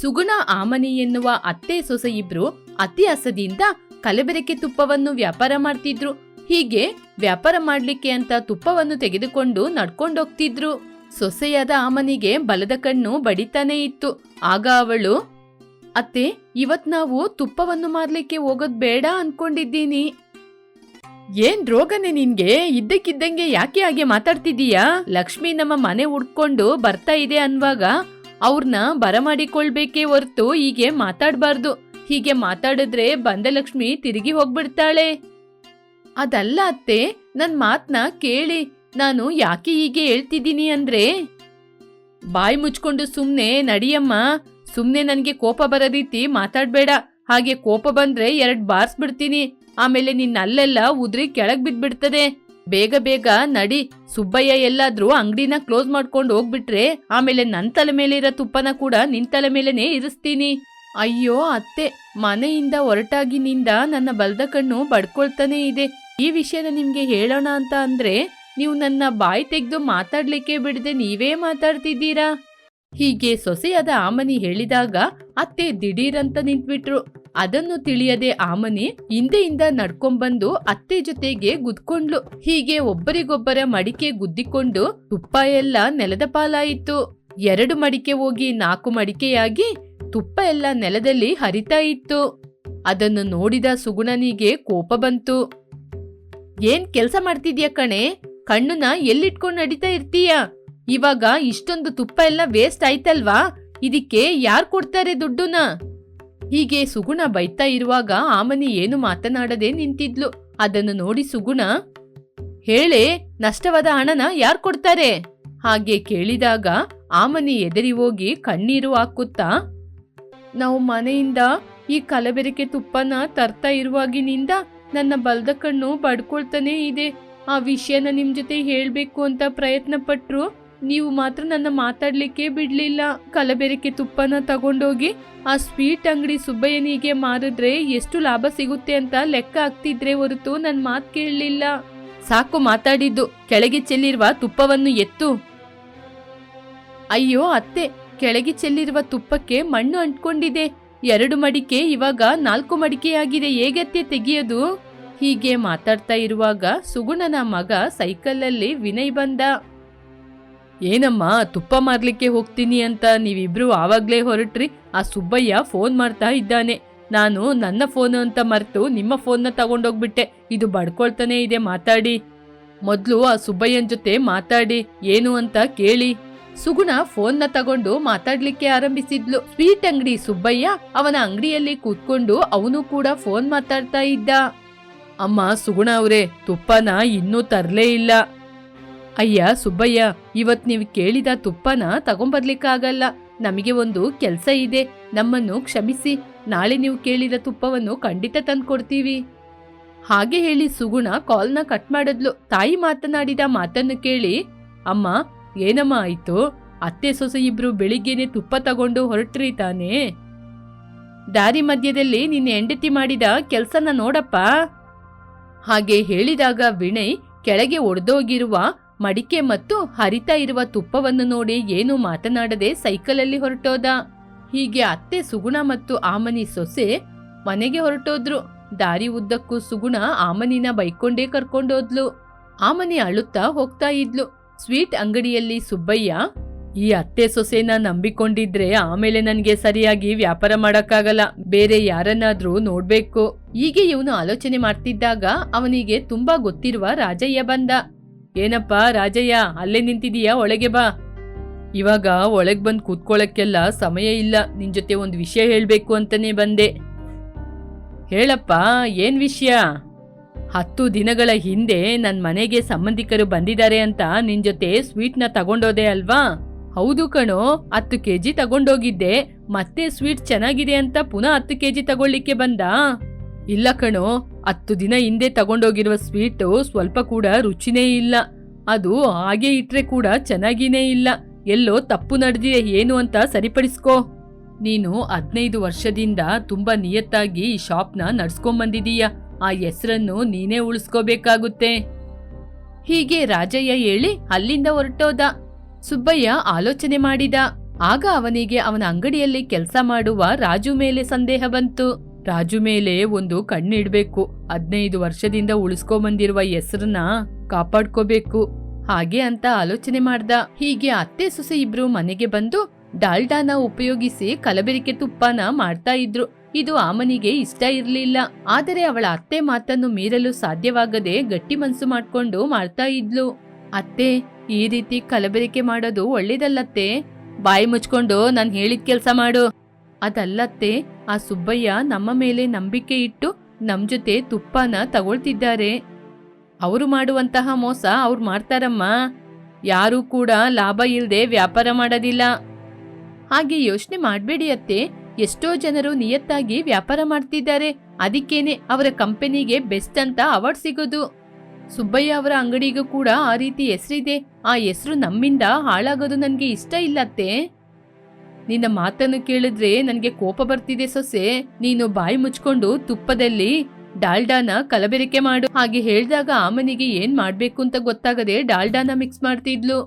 ಸುಗುಣ ಆಮನಿ ಎನ್ನುವ ಅತ್ತೆ ಸೊಸೆ ಇಬ್ರು ಅತಿ ಹಸದಿಂದ ಕಲಬೆರಕೆ ತುಪ್ಪವನ್ನು ವ್ಯಾಪಾರ ಮಾಡ್ತಿದ್ರು. ಹೀಗೆ ವ್ಯಾಪಾರ ಮಾಡ್ಲಿಕ್ಕೆ ಅಂತ ತುಪ್ಪವನ್ನು ತೆಗೆದುಕೊಂಡು ನಡ್ಕೊಂಡೋಗ್ತಿದ್ರು. ಸೊಸೆಯಾದ ಆಮನಿಗೆ ಬಲದ ಕಣ್ಣು ಬಡಿತಾನೇ ಇತ್ತು. ಆಗ ಅವಳು, ಅತ್ತೆ, ಇವತ್ ನಾವು ತುಪ್ಪವನ್ನು ಮಾರ್ಲಿಕ್ಕೆ ಹೋಗೋದ್ ಬೇಡ ಅನ್ಕೊಂಡಿದ್ದೀನಿ. ಏನ್ ರೋಗನೆ ನಿನ್ಗೆ? ಇದ್ದಕ್ಕಿದ್ದಂಗೆ ಯಾಕೆ ಹಾಗೆ ಮಾತಾಡ್ತಿದೀಯಾ ಲಕ್ಷ್ಮಿ ನಮ್ಮ ಮನೆ ಹುಡ್ಕೊಂಡು ಬರ್ತಾ ಇದೆ ಅನ್ವಾಗ ಅವ್ರನ್ನ ಬರಮಾಡಿಕೊಳ್ಬೇಕೇ ಹೊರ್ತು ಹೀಗೆ ಮಾತಾಡಬಾರ್ದು. ಹೀಗೆ ಮಾತಾಡಿದ್ರೆ ಬಂದ ಲಕ್ಷ್ಮಿ ತಿರುಗಿ ಹೋಗ್ಬಿಡ್ತಾಳೆ. ಅದಲ್ಲ ಅತ್ತೆ, ನನ್ ಮಾತನ್ನ ಕೇಳಿ, ನಾನು ಯಾಕೆ ಹೀಗೆ ಹೇಳ್ತಿದ್ದೀನಿ ಅಂದ್ರೆ? ಬಾಯಿ ಮುಚ್ಕೊಂಡು ಸುಮ್ನೆ ನಡಿಯಮ್ಮ, ಸುಮ್ನೆ ನನ್ಗೆ ಕೋಪ ಬರೋ ರೀತಿ ಮಾತಾಡ್ಬೇಡ. ಹಾಗೆ ಕೋಪ ಬಂದ್ರೆ ಎರಡ್ ಬಾರ್ಸ್ಬಿಡ್ತೀನಿ. ಆಮೇಲೆ ನಿನ್ನ ಅಲ್ಲೆಲ್ಲ ಉದ್ರಿ ಕೆಳಗ್ ಬಿದ್ಬಿಡ್ತದೆ. ಬೇಗ ಬೇಗ ನಡಿ. ಸುಬ್ಬಯ್ಯ ಎಲ್ಲಾದ್ರೂ ಅಂಗಡಿನ ಕ್ಲೋಸ್ ಮಾಡ್ಕೊಂಡು ಹೋಗ್ಬಿಟ್ರೆ ಆಮೇಲೆ ನನ್ ತಲೆ ಮೇಲೆ ಇರೋ ತುಪ್ಪನ ಕೂಡ ನಿನ್ ತಲೆ ಮೇಲೆನೆ ಇರಿಸ್ತೀನಿ. ಅಯ್ಯೋ ಅತ್ತೆ, ಮನೆಯಿಂದ ಹೊರಟಾಗಿನಿಂದ ನನ್ನ ಬಲ್ದ ಕಣ್ಣು ಬಡ್ಕೊಳ್ತಾನೆ ಇದೆ. ಈ ವಿಷಯನ ನಿಮ್ಗೆ ಹೇಳೋಣ ಅಂತ ಅಂದ್ರೆ ನೀವು ನನ್ನ ಬಾಯಿ ತೆಗೆದು ಮಾತಾಡ್ಲಿಕ್ಕೆ ಬಿಡದೆ ನೀವೇ ಮಾತಾಡ್ತಿದ್ದೀರಾ? ಹೀಗೆ ಸೊಸೆಯಾದ ಆಮನಿ ಹೇಳಿದಾಗ, ಅತ್ತೆ ದಿಢೀರಂತ ನಿಂತ್ಬಿಟ್ರು. ಅದನ್ನು ತಿಳಿಯದೆ ಆಮನಿ ಹಿಂದೆಯಿಂದ ನಡ್ಕೊಂಬಂದು ಅತ್ತೆ ಜೊತೆಗೆ ಗುದ್ಕೊಂಡ್ಲು. ಹೀಗೆ ಒಬ್ಬರಿಗೊಬ್ಬರ ಮಡಿಕೆ ಗುದ್ದಿಕೊಂಡು ತುಪ್ಪ ಎಲ್ಲ ನೆಲದ ಪಾಲಾಯಿತು. ಎರಡು ಮಡಿಕೆ ಹೋಗಿ ನಾಲ್ಕು ಮಡಿಕೆಯಾಗಿ ತುಪ್ಪ ಎಲ್ಲ ನೆಲದಲ್ಲಿ ಹರಿತಾ ಇತ್ತು. ಅದನ್ನು ನೋಡಿದ ಸುಗುಣನಿಗೆ ಕೋಪ ಬಂತು. ಏನ್ ಕೆಲಸ ಮಾಡ್ತಿದ್ಯಾ ಕಣೆ? ಕಣ್ಣನ್ನ ಎಲ್ಲಿಟ್ಕೊಂಡು ನಡೀತಾ ಇರ್ತೀಯ? ಇವಾಗ ಇಷ್ಟೊಂದು ತುಪ್ಪ ಎಲ್ಲ ವೇಸ್ಟ್ ಆಯ್ತಲ್ವಾ? ಇದಕ್ಕೆ ಯಾರು ಕೊಡ್ತಾರೆ ದುಡ್ಡುನ ಹೀಗೆ ಸುಗುಣ ಬೈತಾ ಇರುವಾಗ ಆಮನಿ ಏನು ಮಾತನಾಡದೆ ನಿಂತಿದ್ಲು. ಅದನ್ನು ನೋಡಿ ಸುಗುಣ, ಹೇಳೆ, ನಷ್ಟವಾದ ಹಣನ ಯಾರು ಕೊಡ್ತಾರೆ? ಹಾಗೆ ಕೇಳಿದಾಗ ಆಮನಿ ಎದರಿ ಹೋಗಿ ಕಣ್ಣೀರು ಹಾಕುತ್ತಾ, ನಾವು ಮನೆಯಿಂದ ಈ ಕಲಬೆರಕೆ ತುಪ್ಪನ ತರ್ತಾ ಇರುವಾಗಿನಿಂದ ನನ್ನ ಬಲ್ದ ಕಣ್ಣು ಬಡ್ಕೊಳ್ತಾನೆ ಇದೆ. ಆ ವಿಷಯನ ನಿಮ್ ಜೊತೆ ಹೇಳಬೇಕು ಅಂತ ಪ್ರಯತ್ನ ಪಟ್ರು ನೀವು ಮಾತ್ರ ನನ್ನ ಮಾತಾಡಲಿಕ್ಕೆ ಬಿಡಲಿಲ್ಲ. ಕಲಬೆರಕೆ ತುಪ್ಪನ ತಗೊಂಡೋಗಿ ಆ ಸ್ವೀಟ್ ಅಂಗಡಿ ಸುಬ್ಬಯ್ಯನಿಗೆ ಮಾರಿದ್ರೆ ಎಷ್ಟು ಲಾಭ ಸಿಗುತ್ತೆ ಅಂತ ಲೆಕ್ಕ ಹಾಕ್ತಿದ್ರೆ ಹೊರತು ನನ್ನ ಮಾತ್ ಕೇಳಲಿಲ್ಲ. ಸಾಕು ಮಾತಾಡಿದ್ದು, ಕೆಳಗೆ ಚೆಲ್ಲಿರುವ ತುಪ್ಪವನ್ನು ಎತ್ತು. ಅಯ್ಯೋ ಅತ್ತೆ, ಕೆಳಗೆ ಚೆಲ್ಲಿರುವ ತುಪ್ಪಕ್ಕೆ ಮಣ್ಣು ಅಂಟ್ಕೊಂಡಿದೆ. ಎರಡು ಮಡಿಕೆ, ಇವಾಗ ನಾಲ್ಕು ಮಡಿಕೆಯಾಗಿದೆ ಹೇಗತ್ತೆ ತೆಗೆಯೋದು? ಹೀಗೆ ಮಾತಾಡ್ತಾ ಇರುವಾಗ ಸುಗುಣನ ಮಗ ಸೈಕಲಲ್ಲಿ ವಿನಯ್ ಬಂದ. ಏನಮ್ಮ, ತುಪ್ಪ ಮಾರ್ಲಿಕ್ಕೆ ಹೋಗ್ತೀನಿ ಅಂತ ನೀವಿಬ್ರು ಆವಾಗ್ಲೇ ಹೊರಟ್ರಿ, ಆ ಸುಬ್ಬಯ್ಯ ಫೋನ್ ಮಾಡ್ತಾ ಇದ್ದಾನೆ. ನಾನು ನನ್ನ ಫೋನ್ ಅಂತ ಮರೆತು ನಿಮ್ಮ ಫೋನ್ನ ತಗೊಂಡೋಗ್ಬಿಟ್ಟೆ. ಇದು ಬಡ್ಕೊಳ್ತಾನೆ ಇದೆ, ಮಾತಾಡಿ. ಮೊದ್ಲು ಆ ಸುಬ್ಬಯ್ಯನ್ ಜೊತೆ ಮಾತಾಡಿ, ಏನು ಅಂತ ಕೇಳಿ. ಸುಗುಣ ಫೋನ್ನ ತಗೊಂಡು ಮಾತಾಡ್ಲಿಕ್ಕೆ ಆರಂಭಿಸಿದ್ಲು. ಸ್ವೀಟ್ ಅಂಗಡಿ ಸುಬ್ಬಯ್ಯ ಅವನ ಅಂಗಡಿಯಲ್ಲಿ ಕೂತ್ಕೊಂಡು ಅವನು ಕೂಡ ಫೋನ್ ಮಾತಾಡ್ತಾ ಇದ್ದ. ಅಮ್ಮ, ಸುಗುಣ ಅವ್ರೆ, ತುಪ್ಪನ ಇನ್ನೂ ತರ್ಲೇ ಇಲ್ಲ. ಅಯ್ಯ ಸುಬ್ಬಯ್ಯ, ಇವತ್ ನೀವು ಕೇಳಿದ ತುಪ್ಪನ ತಗೊಂಬರ್ಲಿಕ್ಕಾಗಲ್ಲ. ನಮಗೆ ಒಂದು ಕೆಲ್ಸ ಇದೆ, ನಮ್ಮನ್ನು ಕ್ಷಮಿಸಿ. ನಾಳೆ ನೀವು ಕೇಳಿದ ತುಪ್ಪವನ್ನು ಖಂಡಿತ ತಂದ್ಕೊಡ್ತೀವಿ. ಹಾಗೆ ಹೇಳಿ ಸುಗುಣ ಕಾಲ್ನ ಕಟ್ ಮಾಡಿದ್ಲು. ತಾಯಿ ಮಾತನಾಡಿದ ಮಾತನ್ನು ಕೇಳಿ, ಅಮ್ಮ, ಏನಮ್ಮ ಆಯ್ತು? ಅತ್ತೆ ಸೊಸೆ ಇಬ್ರು ಬೆಳಿಗ್ಗೆನೆ ತುಪ್ಪ ತಗೊಂಡು ಹೊರಟ್ರಿ ತಾನೇ ದಾರಿ ಮಧ್ಯದಲ್ಲಿ ನಿನ್ನ ಹೆಂಡತಿ ಮಾಡಿದ ಕೆಲಸನ ನೋಡಪ್ಪ. ಹಾಗೆ ಹೇಳಿದಾಗ ವಿನಯ್ ಕೆಳಗೆ ಒಡೆದೋಗಿರುವ ಮಡಿಕೆ ಮತ್ತು ಹರಿತಾ ಇರುವ ತುಪ್ಪವನ್ನು ನೋಡಿ ಏನು ಮಾತನಾಡದೆ ಸೈಕಲಲ್ಲಿ ಹೊರಟೋದ. ಹೀಗೆ ಅತ್ತೆ ಸುಗುಣ ಮತ್ತು ಆಮನಿ ಸೊಸೆ ಮನೆಗೆ ಹೊರಟೋದ್ರು. ದಾರಿ ಉದ್ದಕ್ಕೂ ಸುಗುಣ ಆಮನಿನ ಬೈಕೊಂಡೇ ಕರ್ಕೊಂಡೋದ್ಲು. ಆಮನಿ ಅಳುತ್ತಾ ಹೋಗ್ತಾ ಇದ್ಲು. ಸ್ವೀಟ್ ಅಂಗಡಿಯಲ್ಲಿ ಸುಬ್ಬಯ್ಯ, ಈ ಅತ್ತೆ ಸೊಸೆನ ನಂಬಿಕೊಂಡಿದ್ರೆ ಆಮೇಲೆ ನನಗೆ ಸರಿಯಾಗಿ ವ್ಯಾಪಾರ ಮಾಡಕ್ಕಾಗಲ್ಲ. ಬೇರೆ ಯಾರನ್ನಾದ್ರೂ ನೋಡ್ಬೇಕು. ಹೀಗೆ ಇವನು ಆಲೋಚನೆ ಮಾಡ್ತಿದ್ದಾಗ ಅವನಿಗೆ ತುಂಬಾ ಗೊತ್ತಿರುವ ರಾಜಯ್ಯ ಬಂದ. ಏನಪ್ಪ ರಾಜಯ್ಯ, ಅಲ್ಲೇ ನಿಂತಿದೀಯಾ? ಒಳಗೆ ಬಾ. ಇವಾಗ ಒಳಗೆ ಬಂದು ಕೂತ್ಕೊಳ್ಳೋಕ್ಕೆಲ್ಲ ಸಮಯ ಇಲ್ಲ. ನಿನ್ ಜೊತೆ ಒಂದು ವಿಷಯ ಹೇಳಬೇಕು ಅಂತಾನೆ ಬಂದೆ. ಹೇಳಪ್ಪ, ಏನ್ ವಿಷಯ? ಹತ್ತು ದಿನಗಳ ಹಿಂದೆ ನನ್ನ ಮನೆಗೆ ಸಂಬಂಧಿಕರು ಬಂದಿದ್ದಾರೆ ಅಂತ ನಿನ್ ಜೊತೆ ಸ್ವೀಟ್ನ ತಗೊಂಡೋದೆ ಅಲ್ವಾ? ಹೌದು ಕಣೋ, ಹತ್ತು ಕೆಜಿ ತಗೊಂಡೋಗಿದ್ದೆ. ಮತ್ತೆ ಸ್ವೀಟ್ ಚೆನ್ನಾಗಿದೆ ಅಂತ ಪುನಃ ಹತ್ತು ಕೆಜಿ ತಗೊಳ್ಳಿಕ್ಕೆ ಬಂದ? ಇಲ್ಲ ಕಣೋ ಹತ್ತು ದಿನ ಹಿಂದೆ ತಗೊಂಡೋಗಿರುವ ಸ್ವೀಟು ಸ್ವಲ್ಪ ಕೂಡ ರುಚಿನೇ ಇಲ್ಲ. ಅದು ಹಾಗೆ ಇಟ್ರೆ ಕೂಡ ಚೆನ್ನಾಗಿನೇ ಇಲ್ಲ. ಎಲ್ಲೋ ತಪ್ಪು ನಡೆದಿದೆ ಏನು ಅಂತ ಸರಿಪಡಿಸ್ಕೋ. ನೀನು ಹದಿನೈದು ವರ್ಷದಿಂದ ತುಂಬಾ ನಿಯತ್ತಾಗಿ ಈ ಶಾಪ್ನ ನಡ್ಸ್ಕೊಂಬಂದಿದೀಯ. ಆ ಹೆಸರನ್ನು ನೀನೇ ಉಳಿಸ್ಕೋಬೇಕಾಗುತ್ತೆ. ಹೀಗೆ ರಾಜಯ್ಯ ಹೇಳಿ ಅಲ್ಲಿಂದ ಹೊರಟೋದ. ಸುಬ್ಬಯ್ಯ ಆಲೋಚನೆ ಮಾಡಿದ. ಆಗ ಅವನಿಗೆ ಅವನ ಅಂಗಡಿಯಲ್ಲಿ ಕೆಲಸ ಮಾಡುವ ರಾಜು ಮೇಲೆ ಸಂದೇಹ ಬಂತು. ರಾಜು ಮೇಲೆ ಒಂದು ಕಣ್ಣಿಡ್ಬೇಕು. ಹದಿನೈದು ವರ್ಷದಿಂದ ಉಳಿಸ್ಕೊಂಬಂದಿರುವ ಹೆಸರನ್ನ ಕಾಪಾಡ್ಕೋಬೇಕು. ಹಾಗೆ ಅಂತ ಆಲೋಚನೆ ಮಾಡ್ದ. ಹೀಗೆ ಅತ್ತೆ ಸೊಸೆ ಇಬ್ರು ಮನೆಗೆ ಬಂದು ಡಾಲ್ಡಾನ ಉಪಯೋಗಿಸಿ ಕಲಬೆರಿಕೆ ತುಪ್ಪನ ಮಾಡ್ತಾ ಇದ್ರು. ಇದು ಆಮನಿಗೆ ಇಷ್ಟ ಇರಲಿಲ್ಲ. ಆದರೆ ಅವಳ ಅತ್ತೆ ಮಾತನ್ನು ಮೀರಲು ಸಾಧ್ಯವಾಗದೆ ಗಟ್ಟಿ ಮನ್ಸು ಮಾಡ್ಕೊಂಡು ಮಾಡ್ತಾ ಇದ್ಲು. ಅತ್ತೆ, ಈ ರೀತಿ ಕಲಬೆರಿಕೆ ಮಾಡೋದು ಒಳ್ಳೇದಲ್ಲತ್ತೆ. ಬಾಯಿ ಮುಚ್ಕೊಂಡು ನಾನು ಹೇಳಿದ ಕೆಲಸ ಮಾಡು. ಅದಲ್ಲತ್ತೆ. ಆ ಸುಬ್ಬಯ್ಯ ನಮ್ಮ ಮೇಲೆ ನಂಬಿಕೆ ಇಟ್ಟು ನಮ್ ಜೊತೆ ತುಪ್ಪನ ತಗೊಳ್ತಿದ್ದಾರೆ. ಅವರು ಮಾಡುವಂತಹ ಮೋಸ ಅವ್ರು ಮಾಡ್ತಾರಮ್ಮ. ಯಾರೂ ಕೂಡ ಲಾಭ ಇಲ್ಲದೆ ವ್ಯಾಪಾರ ಮಾಡೋದಿಲ್ಲ. ಹಾಗೆ ಯೋಚನೆ ಮಾಡಬೇಡಿ ಅತ್ತೆ. ಎಷ್ಟೋ ಜನರು ನಿಯತ್ತಾಗಿ ವ್ಯಾಪಾರ ಮಾಡ್ತಿದ್ದಾರೆ. ಅದಕ್ಕೇನೆ ಅವರ ಕಂಪನಿಗೆ ಬೆಸ್ಟ್ ಅಂತ ಅವಾರ್ಡ್ ಸಿಗೋದು. ಸುಬ್ಬಯ್ಯ ಅವರ ಅಂಗಡಿಗೂ ಕೂಡ ಆ ರೀತಿ ಹೆಸರಿದೆ. ಆ ಹೆಸರು ನಮ್ಮಿಂದ ಹಾಳಾಗೋದು ನನಗೆ ಇಷ್ಟ ಇಲ್ಲತ್ತೆ ನಿನ್ನ ಮಾತನ್ನು ಕೇಳಿದ್ರೆ ನನಗೆ ಕೋಪ ಬರ್ತಿದೆ ಸೊಸೆ. ನೀನು ಬಾಯಿ ಮುಚ್ಕೊಂಡು ತುಪ್ಪದಲ್ಲಿ ಡಾಲ್ಡಾನ ಕಲಬೆರಿಕೆ ಮಾಡು. ಹಾಗೆ ಹೇಳಿದಾಗ ಆಮನಿಗೆ ಏನ್ ಮಾಡ್ಬೇಕು ಅಂತ ಗೊತ್ತಾಗದೆ ಡಾಲ್ಡಾನ ಮಿಕ್ಸ್ ಮಾಡ್ತಿದ್ಲು.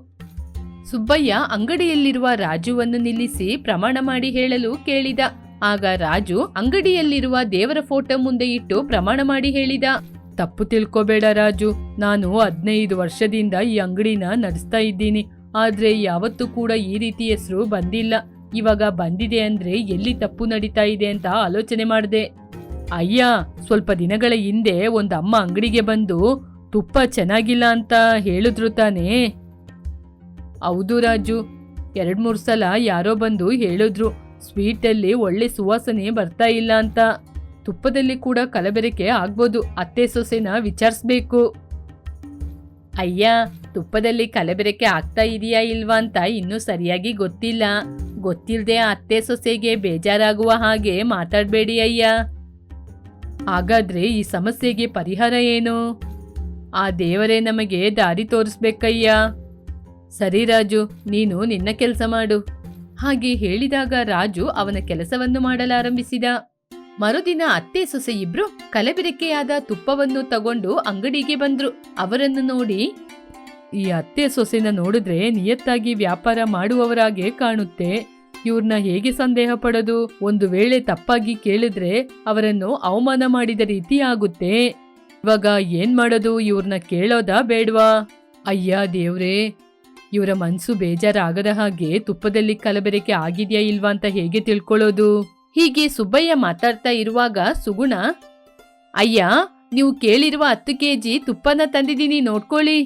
ಸುಬ್ಬಯ್ಯ ಅಂಗಡಿಯಲ್ಲಿರುವ ರಾಜುವನ್ನು ನಿಲ್ಲಿಸಿ ಪ್ರಮಾಣ ಮಾಡಿ ಹೇಳಲು ಕೇಳಿದ. ಆಗ ರಾಜು ಅಂಗಡಿಯಲ್ಲಿರುವ ದೇವರ ಫೋಟೋ ಮುಂದೆ ಇಟ್ಟು ಪ್ರಮಾಣ ಮಾಡಿ ಹೇಳಿದ. ತಪ್ಪು ತಿಳ್ಕೊಬೇಡ ರಾಜು, ನಾನು ಹದಿನೈದು ವರ್ಷದಿಂದ ಈ ಅಂಗಡಿನ ನಡೆಸ್ತಾ ಇದ್ದೀನಿ. ಆದ್ರೆ ಯಾವತ್ತೂ ಕೂಡ ಈ ರೀತಿ ಹೆಸರು ಬಂದಿಲ್ಲ. ಇವಾಗ ಬಂದಿದೆ ಅಂದ್ರೆ ಎಲ್ಲಿ ತಪ್ಪು ನಡೀತಾ ಇದೆ ಅಂತ ಆಲೋಚನೆ ಮಾಡಿದೆ. ಅಯ್ಯ, ಸ್ವಲ್ಪ ದಿನಗಳ ಹಿಂದೆ ಒಂದು ಅಮ್ಮ ಅಂಗಡಿಗೆ ಬಂದು, ತುಪ್ಪ ಚೆನ್ನಾಗಿಲ್ಲ ಅಂತ ಹೇಳಿದ್ರು ತಾನೇ. ಹೌದು ರಾಜು, ಎರಡು ಮೂರು ಸಲ ಯಾರೋ ಬಂದು ಹೇಳಿದ್ರು, ಸ್ವೀಟಲ್ಲಿ ಒಳ್ಳೆ ಸುವಾಸನೆ ಬರ್ತಾ ಇಲ್ಲ ಅಂತ. ತುಪ್ಪದಲ್ಲಿ ಕೂಡ ಕಲಬೆರಕೆ ಆಗ್ಬೋದು, ಅತ್ತೆ ಸೊಸೆನ ವಿಚಾರಿಸ್ಬೇಕು. ಅಯ್ಯ, ತುಪ್ಪದಲ್ಲಿ ಕಲಬೆರಕೆ ಆಗ್ತಾ ಇದೆಯಾ ಇಲ್ವಾ ಅಂತ ಇನ್ನೂ ಸರಿಯಾಗಿ ಗೊತ್ತಿಲ್ಲ. ಗೊತ್ತಿಲ್ಲದೆ ಅತ್ತೆ ಸೊಸೆಗೆ ಬೇಜಾರಾಗುವ ಹಾಗೆ ಮಾತಾಡಬೇಡಿ ಅಯ್ಯ. ಹಾಗಾದ್ರೆ ಈ ಸಮಸ್ಯೆಗೆ ಪರಿಹಾರ ಏನು? ಆ ದೇವರೇ ನಮಗೆ ದಾರಿ ತೋರಿಸ್ಬೇಕಯ್ಯ. ಸರಿ ರಾಜು, ನೀನು ನಿನ್ನ ಕೆಲಸ ಮಾಡು. ಹಾಗೆ ಹೇಳಿದಾಗ ರಾಜು ಅವನ ಕೆಲಸವನ್ನು ಮಾಡಲಾರಂಭಿಸಿದ. ಮರುದಿನ ಅತ್ತೆ ಸೊಸೆ ಇಬ್ರು ಕಲಬೆರಕೆಯಾದ ತುಪ್ಪವನ್ನು ತಗೊಂಡು ಅಂಗಡಿಗೆ ಬಂದ್ರು. ಅವರನ್ನು ನೋಡಿ, ಈ ಅತ್ತೆ ಸೊಸೆನ ನೋಡಿದ್ರೆ ನಿಯತ್ತಾಗಿ ವ್ಯಾಪಾರ ಮಾಡುವವರಾಗೆ ಕಾಣುತ್ತೆ. ಇವ್ರನ್ನ ಹೇಗೆ ಸಂದೇಹ ಪಡೋದು? ಒಂದು ವೇಳೆ ತಪ್ಪಾಗಿ ಕೇಳಿದ್ರೆ ಅವರನ್ನು ಅವಮಾನ ಮಾಡಿದ ರೀತಿ ಆಗುತ್ತೆ. ಇವಾಗ ಏನ್ ಮಾಡೋದು? ಇವ್ರನ್ನ ಕೇಳೋದಾ ಬೇಡ್ವಾ? ಅಯ್ಯ ದೇವ್ರೇ, ಇವರ ಮನ್ಸು ಬೇಜಾರಾಗದ ಹಾಗೆ ತುಪ್ಪದಲ್ಲಿ ಕಲಬೆರಕೆ ಆಗಿದ್ಯಾ ಇಲ್ವಾ ಅಂತ ಹೇಗೆ ತಿಳ್ಕೊಳ್ಳೋದು? ಹೀಗೆ ಸುಬ್ಬಯ್ಯ ಮಾತಾಡ್ತಾ ಇರುವಾಗ ಸುಗುಣ, ಅಯ್ಯ, ನೀವು ಕೇಳಿರುವ ಹತ್ತು ಕೆಜಿ ತುಪ್ಪನ ತಂದಿದ್ದೀನಿ, ನೋಡ್ಕೊಳ್ಳಿ.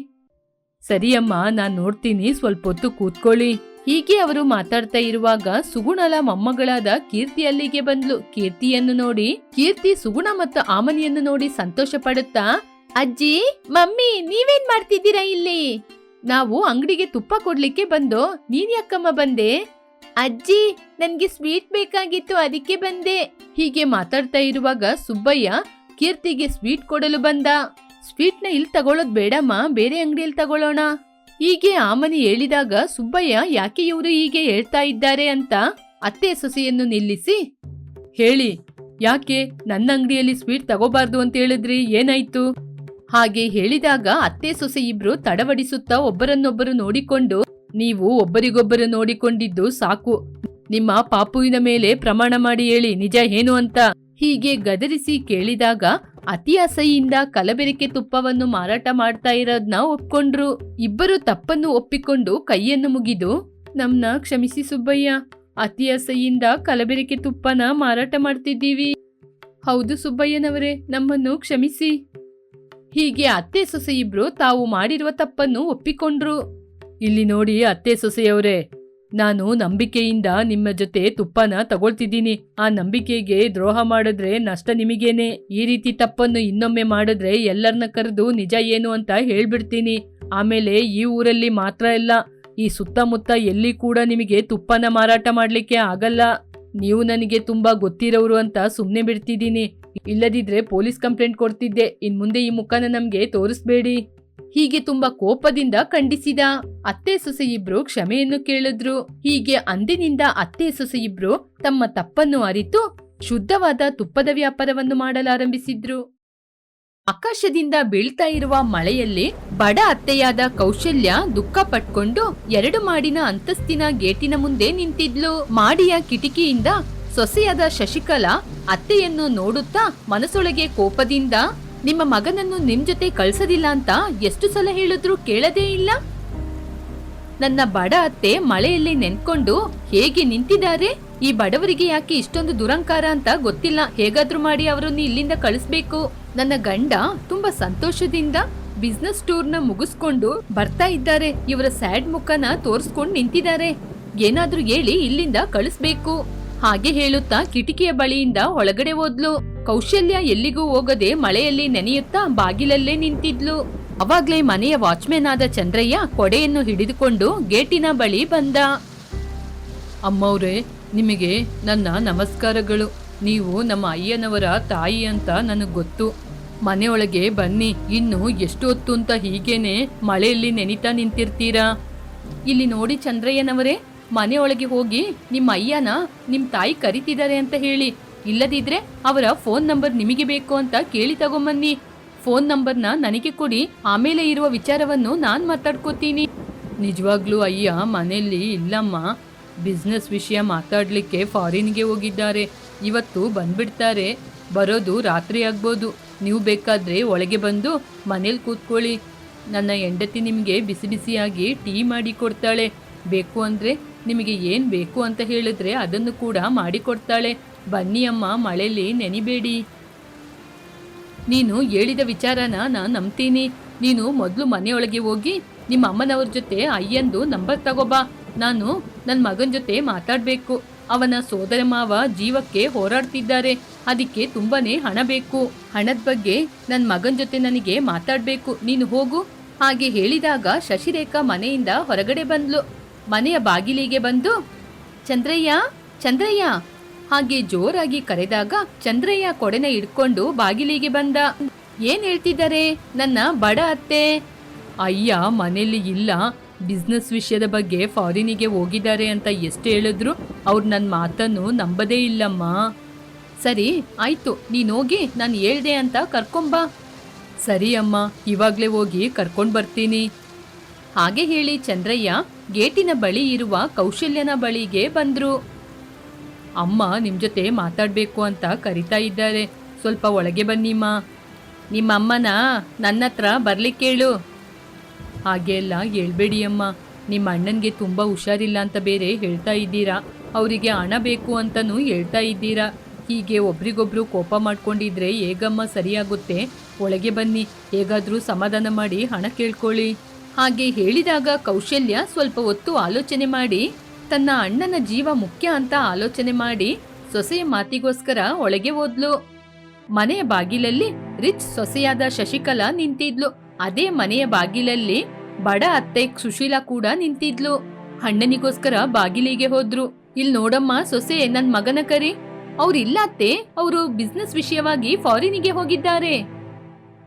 ಸರಿಯಮ್ಮ, ನಾನ್ ನೋಡ್ತೀನಿ, ಸ್ವಲ್ಪ ಹೊತ್ತು ಕೂತ್ಕೊಳ್ಳಿ. ಹೀಗೆ ಅವರು ಮಾತಾಡ್ತಾ ಇರುವಾಗ ಸುಗುಣಲ ಮೊಮ್ಮಗಳಾದ ಕೀರ್ತಿ ಅಲ್ಲಿಗೆ ಬಂದ್ಲು. ಕೀರ್ತಿಯನ್ನು ನೋಡಿ, ಕೀರ್ತಿ ಸುಗುಣ ಮತ್ತು ಆಮನಿಯನ್ನು ನೋಡಿ ಸಂತೋಷ ಪಡುತ್ತಾ, ಅಜ್ಜಿ, ಮಮ್ಮಿ, ನೀವೇನ್ ಮಾಡ್ತಿದ್ದೀರಾ ಇಲ್ಲಿ? ನಾವು ಅಂಗಡಿಗೆ ತುಪ್ಪ ಕೊಡ್ಲಿಕ್ಕೆ ಬಂದು, ನೀನ್ ಯಾಕಮ್ಮ ಬಂದೆ? ಅಜ್ಜಿ, ನನ್ಗೆ ಸ್ವೀಟ್ ಬೇಕಾಗಿತ್ತು, ಅದಕ್ಕೆ ಬಂದೆ. ಹೀಗೆ ಮಾತಾಡ್ತಾ ಇರುವಾಗ ಸುಬ್ಬಯ್ಯ ಕೀರ್ತಿಗೆ ಸ್ವೀಟ್ ಕೊಡಲು ಬಂದ. ಸ್ವೀಟ್ನ ಇಲ್ಲಿ ತಗೊಳ್ಳೋದ್ ಬೇಡಮ್ಮ, ಬೇರೆ ಅಂಗಡಿಯಲ್ಲಿ ತಗೊಳ್ಳೋಣ. ಹೀಗೆ ಆಮನಿ ಹೇಳಿದಾಗ ಸುಬ್ಬಯ್ಯ, ಯಾಕೆ ಇವರು ಹೀಗೆ ಹೇಳ್ತಾ ಇದ್ದಾರೆ ಅಂತ ಅತ್ತೆ ಸೊಸೆಯನ್ನು ನಿಲ್ಲಿಸಿ? ಹೇಳಿ. ಯಾಕೆ? ನನ್ನ ಅಂಗಡಿಯಲ್ಲಿ ಸ್ವೀಟ್ ತಗೋಬಾರ್ದು ಅಂತ ಹೇಳಿದ್ರಿ. ಏನಾಯ್ತು? ಹಾಗೆ ಹೇಳಿದಾಗ ಅತ್ತೆ ಸೊಸೆ ಇಬ್ರು ತಡವಡಿಸುತ್ತಾ ಒಬ್ಬರನ್ನೊಬ್ಬರು ನೋಡಿಕೊಂಡು, ನೀವು ಒಬ್ಬರಿಗೊಬ್ಬರು ನೋಡಿಕೊಂಡಿದ್ದು ಸಾಕು. ನಿಮ್ಮ ಪಾಪುವಿನ ಮೇಲೆ ಪ್ರಮಾಣ ಮಾಡಿ ಹೇಳಿ. ನಿಜ ಏನು ಅಂತ? ಹೀಗೆ ಗದರಿಸಿ ಕೇಳಿದಾಗ ಅತಿ ಆಸೆಯಿಂದ ಕಲಬೆರಕೆ ತುಪ್ಪವನ್ನು ಮಾರಾಟ ಮಾಡ್ತಾ ಇರೋದ್ನ ಒಪ್ಕೊಂಡ್ರು. ಇಬ್ಬರು ತಪ್ಪನ್ನು ಒಪ್ಪಿಕೊಂಡು ಕೈಯನ್ನು ಮುಗಿದು, ನಮ್ನ ಕ್ಷಮಿಸಿ ಸುಬ್ಬಯ್ಯ. ಅತಿ ಆಸೆಯಿಂದ ಕಲಬೆರಕೆ ತುಪ್ಪನ ಮಾರಾಟ ಮಾಡ್ತಿದ್ದೀವಿ. ಹೌದು ಸುಬ್ಬಯ್ಯನವರೇ, ನಮ್ಮನ್ನು ಕ್ಷಮಿಸಿ. ಹೀಗೆ ಅತ್ತೆ ಸೊಸೆ ಇಬ್ರು ತಾವು ಮಾಡಿರುವ ತಪ್ಪನ್ನು ಒಪ್ಪಿಕೊಂಡ್ರು. ಇಲ್ಲಿ ನೋಡಿ ಅತ್ತೆ ಸೊಸೆಯವರೇ ನಾನು ನಂಬಿಕೆಯಿಂದ ನಿಮ್ಮ ಜೊತೆ ತುಪ್ಪನ ತಗೊಳ್ತಿದ್ದೀನಿ. ಆ ನಂಬಿಕೆಗೆ ದ್ರೋಹ ಮಾಡಿದ್ರೆ ನಷ್ಟ ನಿಮಗೇನೆ. ಈ ರೀತಿ ತಪ್ಪನ್ನು ಇನ್ನೊಮ್ಮೆ ಮಾಡಿದ್ರೆ ಎಲ್ಲರನ್ನ ಕರೆದು ನಿಜ ಏನು ಅಂತ ಹೇಳ್ಬಿಡ್ತೀನಿ. ಆಮೇಲೆ ಈ ಊರಲ್ಲಿ ಮಾತ್ರ ಇಲ್ಲ. ಈ ಸುತ್ತಮುತ್ತ ಎಲ್ಲಿ ಕೂಡ ನಿಮಗೆ ತುಪ್ಪನ ಮಾರಾಟ ಮಾಡ್ಲಿಕ್ಕೆ ಆಗಲ್ಲ. ನೀವು ನನಗೆ ತುಂಬಾ ಗೊತ್ತಿರೋರು ಅಂತ ಸುಮ್ಮನೆ ಬಿಡ್ತಿದ್ದೀನಿ. ಇಲ್ಲದಿದ್ರೆ ಪೊಲೀಸ್ ಕಂಪ್ಲೇಂಟ್ ಕೊಡ್ತಿದ್ದೆ. ಇನ್ ಮುಂದೆ ಈ ಮುಖನ ನಮಗೆ ತೋರಿಸ್ಬೇಡಿ. ಹೀಗೆ ತುಂಬಾ ಕೋಪದಿಂದ ಖಂಡಿಸಿದ ಅತ್ತೆ ಸೊಸೆ ಇಬ್ರು ಕ್ಷಮೆಯನ್ನು ಕೇಳಿದ್ರು. ಹೀಗೆ ಅಂದಿನಿಂದ ಅತ್ತೆ ಸೊಸೆ ಇಬ್ರು ತಮ್ಮ ತಪ್ಪನ್ನು ಅರಿತು ಶುದ್ಧವಾದ ತುಪ್ಪದ ವ್ಯಾಪಾರವನ್ನು ಮಾಡಲಾರಂಭಿಸಿದ್ರು. ಆಕಾಶದಿಂದ ಬೀಳ್ತಾ ಇರುವ ಮಳೆಯಲ್ಲಿ ಬಡ ಅತ್ತೆಯಾದ ಕೌಶಲ್ಯ ದುಃಖ ಪಟ್ಕೊಂಡು ಎರಡು ಮಾಡಿನ ಅಂತಸ್ತಿನ ಗೇಟಿನ ಮುಂದೆ ನಿಂತಿದ್ಲು. ಮಾಡಿಯ ಕಿಟಕಿಯಿಂದ ಸೊಸೆಯಾದ ಶಶಿಕಲಾ ಅತ್ತೆಯನ್ನು ನೋಡುತ್ತಾ ಮನಸೊಳಗೆ ಕೋಪದಿಂದ ನಿಮ್ಮ ಮಗನನ್ನು ನಿಮ್ ಜೊತೆ ಕಳ್ಸೋದಿಲ್ಲ ಅಂತ ಎಷ್ಟು ಸಲ ಹೇಳಿದ್ರು ಕೇಳದೇ ಇಲ್ಲ? ನನ್ನ ಬಡ ಅತ್ತೆ ಮಳೆಯಲ್ಲಿ ನೆನ್ಕೊಂಡು ಹೇಗೆ ನಿಂತಿದ್ದಾರೆ? ಈ ಬಡವರಿಗೆ ಯಾಕೆ ಇಷ್ಟೊಂದು ದುರಂಕಾರ ಅಂತ ಗೊತ್ತಿಲ್ಲ. ಹೇಗಾದ್ರೂ ಮಾಡಿ ಅವರನ್ನು ಇಲ್ಲಿಂದ ಕಳಿಸ್ಬೇಕು. ನನ್ನ ಗಂಡ ತುಂಬಾ ಸಂತೋಷದಿಂದ ಬಿಸ್ನೆಸ್ ಟೂರ್ನ ಮುಗಿಸ್ಕೊಂಡು ಬರ್ತಾ ಇದ್ದಾರೆ. ಇವರ ಸ್ಯಾಡ್ ಮುಖನ ತೋರಿಸ್ಕೊಂಡು ನಿಂತಿದ್ದಾರೆ. ಏನಾದ್ರೂ ಹೇಳಿ ಇಲ್ಲಿಂದ ಕಳಿಸ್ಬೇಕು. ಹಾಗೆ ಹೇಳುತ್ತಾ ಕಿಟಕಿಯ ಬಳಿಯಿಂದ ಒಳಗಡೆ ಹೋದ್ಲು. ಕೌಶಲ್ಯ ಎಲ್ಲಿಗೂ ಹೋಗದೆ ಮಳೆಯಲ್ಲಿ ನೆನೆಯುತ್ತಾ ಬಾಗಿಲಲ್ಲೇ ನಿಂತಿದ್ಲು. ಅವಾಗ್ಲೇ ಮನೆಯ ವಾಚ್ಮೆನ್ ಆದ ಚಂದ್ರಯ್ಯ ಕೊಡೆಯನ್ನು ಹಿಡಿದುಕೊಂಡು ಗೇಟಿನ ಬಳಿ ಬಂದ. ಅಮ್ಮವ್ರೆ, ನಿಮಗೆ ನನ್ನ ನಮಸ್ಕಾರಗಳು. ನೀವು ನಮ್ಮ ಅಯ್ಯನವರ ತಾಯಿ ಅಂತ ನನಗೆ ಗೊತ್ತು. ಮನೆಯೊಳಗೆ ಬನ್ನಿ. ಇನ್ನು ಎಷ್ಟು ಹೊತ್ತು ಅಂತ ಹೀಗೇನೆ ಮಳೆಯಲ್ಲಿ ನೆನಿತಾ ನಿಂತಿರ್ತೀರಾ? ಇಲ್ಲಿ ನೋಡಿ ಚಂದ್ರಯ್ಯನವರೇ, ಮನೆಯೊಳಗೆ ಹೋಗಿ ನಿಮ್ಮ ಅಯ್ಯನ, ನಿಮ್ಮ ತಾಯಿ ಕರಿತಿದ್ದಾರೆ ಅಂತ ಹೇಳಿ. ಇಲ್ಲದಿದ್ರೆ ಅವರ ಫೋನ್ ನಂಬರ್ ನಿಮಗೆ ಬೇಕು ಅಂತ ಕೇಳಿ ತಗೊಂಬನ್ನಿ. ಫೋನ್ ನಂಬರ್ನ ನನಗೆ ಕೊಡಿ, ಆಮೇಲೆ ಇರುವ ವಿಚಾರವನ್ನು ನಾನು ಮಾತಾಡ್ಕೋತೀನಿ. ನಿಜವಾಗ್ಲೂ ಅಯ್ಯ, ಮನೆಯಲ್ಲಿ ಇಲ್ಲಮ್ಮ. ಬಿಸ್ನೆಸ್ ವಿಷಯ ಮಾತಾಡ್ಲಿಕ್ಕೆ ಫಾರಿನ್ಗೆ ಹೋಗಿದ್ದಾರೆ. ಇವತ್ತು ಬಂದ್ಬಿಡ್ತಾರೆ. ಬರೋದು ರಾತ್ರಿ ಆಗ್ಬೋದು. ನೀವು ಬೇಕಾದ್ರೆ ಒಳಗೆ ಬಂದು ಮನೇಲಿ ಕೂತ್ಕೊಳ್ಳಿ. ನನ್ನ ಹೆಂಡತಿ ನಿಮಗೆ ಬಿಸಿ ಬಿಸಿಯಾಗಿ ಟೀ ಮಾಡಿ ಕೊಡ್ತಾಳೆ. ಬೇಕು ಅಂದರೆ ನಿಮಗೆ ಏನು ಬೇಕು ಅಂತ ಹೇಳಿದ್ರೆ ಅದನ್ನು ಕೂಡ ಮಾಡಿಕೊಡ್ತಾಳೆ ಬನ್ನಿ ಅಮ್ಮ ಮಳೆಯಲ್ಲಿ ನೆನಿಬೇಡಿ. ನೀನು ಹೇಳಿದ ವಿಚಾರನ ನಾನು ನಂಬ್ತೀನಿ. ನೀನು ಮೊದಲು ಮನೆಯೊಳಗೆ ಹೋಗಿ ನಿಮ್ಮ ಅಮ್ಮನವ್ರ ಜೊತೆ ಅಯ್ಯಂದು ನಂಬರ್ ತಗೋಬಾ. ನಾನು ನನ್ನ ಮಗನ ಜೊತೆ ಮಾತಾಡಬೇಕು. ಅವನ ಸೋದರ ಮಾವ ಜೀವಕ್ಕೆ ಹೋರಾಡ್ತಿದ್ದಾರೆ. ಅದಕ್ಕೆ ತುಂಬಾನೇ ಹಣ ಬೇಕು. ಹಣದ ಬಗ್ಗೆ ನನ್ನ ಮಗನ ಜೊತೆ ನನಗೆ ಮಾತಾಡಬೇಕು. ನೀನು ಹೋಗು. ಹಾಗೆ ಹೇಳಿದಾಗ ಶಶಿರೇಖಾ ಮನೆಯಿಂದ ಹೊರಗಡೆ ಬಂದ್ಲು. ಮನೆಯ ಬಾಗಿಲಿಗೆ ಬಂದು, ಚಂದ್ರಯ್ಯ ಚಂದ್ರಯ್ಯ ಹಾಗೆ ಜೋರಾಗಿ ಕರೆದಾಗ ಚಂದ್ರಯ್ಯ ಕೊಡೆನ ಇಟ್ಕೊಂಡು ಬಾಗಿಲಿಗೆ ಬಂದ. ಏನ್ ಹೇಳ್ತಿದ್ದಾರೆ? ನನ್ನ ಬಡ ಅತ್ತೆ. ಅಯ್ಯ, ಮನೇಲಿ ಇಲ್ಲ. ಬಿಸ್ನೆಸ್ ವಿಷಯದ ಬಗ್ಗೆ ಫಾರಿನಿಗೆ ಹೋಗಿದ್ದಾರೆ ಅಂತ ಎಷ್ಟು ಹೇಳಿದ್ರು ಅವ್ರು ನನ್ನ ಮಾತನ್ನು ನಂಬದೇ ಇಲ್ಲಮ್ಮ. ಸರಿ, ಆಯ್ತು, ನೀನು ಹೋಗಿ, ನಾನು ಹೇಳ್ದೆ ಅಂತ ಕರ್ಕೊಂಬಾ. ಸರಿ ಅಮ್ಮ, ಇವಾಗ್ಲೇ ಹೋಗಿ ಕರ್ಕೊಂಡು ಬರ್ತೀನಿ. ಹಾಗೆ ಹೇಳಿ ಚಂದ್ರಯ್ಯ ಗೇಟಿನ ಬಳಿ ಇರುವ ಕೌಶಲ್ಯನ ಬಳಿಗೆ ಬಂದ್ರು. ಅಮ್ಮ ನಿಮ್ಮ ಜೊತೆ ಮಾತಾಡಬೇಕು ಅಂತ ಕರಿತಾ ಇದ್ದಾರೆ. ಸ್ವಲ್ಪ ಒಳಗೆ ಬನ್ನಿಮ್ಮ ನಿಮ್ಮ ಅಮ್ಮನ ನನ್ನ ಹತ್ರ ಬರ್ಲಿಕ್ಕೆ ಹೇಳು ಹಾಗೆ ಎಲ್ಲ ಹೇಳ್ಬೇಡಿ ಅಮ್ಮ. ನಿಮ್ಮ ಅಣ್ಣನಿಗೆ ತುಂಬ ಹುಷಾರಿಲ್ಲ ಅಂತ ಬೇರೆ ಹೇಳ್ತಾ ಇದ್ದೀರಾ. ಅವರಿಗೆ ಹಣ ಬೇಕು ಅಂತನೂ ಹೇಳ್ತಾ ಇದ್ದೀರಾ. ಹೀಗೆ ಒಬ್ರಿಗೊಬ್ರು ಕೋಪ ಮಾಡ್ಕೊಂಡಿದ್ರೆ ಹೇಗಮ್ಮ ಸರಿಯಾಗುತ್ತೆ? ಒಳಗೆ ಬನ್ನಿ. ಹೇಗಾದರೂ ಸಮಾಧಾನ ಮಾಡಿ ಹಣ ಕೇಳ್ಕೊಳ್ಳಿ. ಹಾಗೆ ಹೇಳಿದಾಗ ಕೌಶಲ್ಯ ಸ್ವಲ್ಪ ಹೊತ್ತು ಆಲೋಚನೆ ಮಾಡಿ. ತನ್ನ ಅಣ್ಣನ ಜೀವ ಮುಖ್ಯ ಅಂತ ಆಲೋಚನೆ ಮಾಡಿ ಸೊಸೆಯ ಮಾತಿಗೋಸ್ಕರ ಒಳಗೆ ಹೋದ್ಲು. ಮನೆಯ ಬಾಗಿಲಲ್ಲಿ ರಿಚ್ ಸೊಸೆಯಾದ ಶಶಿಕಲಾ ನಿಂತಿದ್ಲು. ಅದೇ ಮನೆಯ ಬಾಗಿಲಲ್ಲಿ ಬಡ ಅತ್ತೆ ಸುಶೀಲಾ ಕೂಡ ನಿಂತಿದ್ಲು. ಅಣ್ಣನಿಗೋಸ್ಕರ ಬಾಗಿಲಿಗೆ ಹೋದ್ರು. ಇಲ್ ನೋಡಮ್ಮ, ಸೊಸೆ ನನ್ ಮಗನ ಕರಿ. ಅವ್ರಿಲ್ಲ ಅತ್ತೆ, ಅವರು ಬಿಸ್ನೆಸ್ ವಿಷಯವಾಗಿ ಫಾರಿನಿಗೆ ಹೋಗಿದ್ದಾರೆ.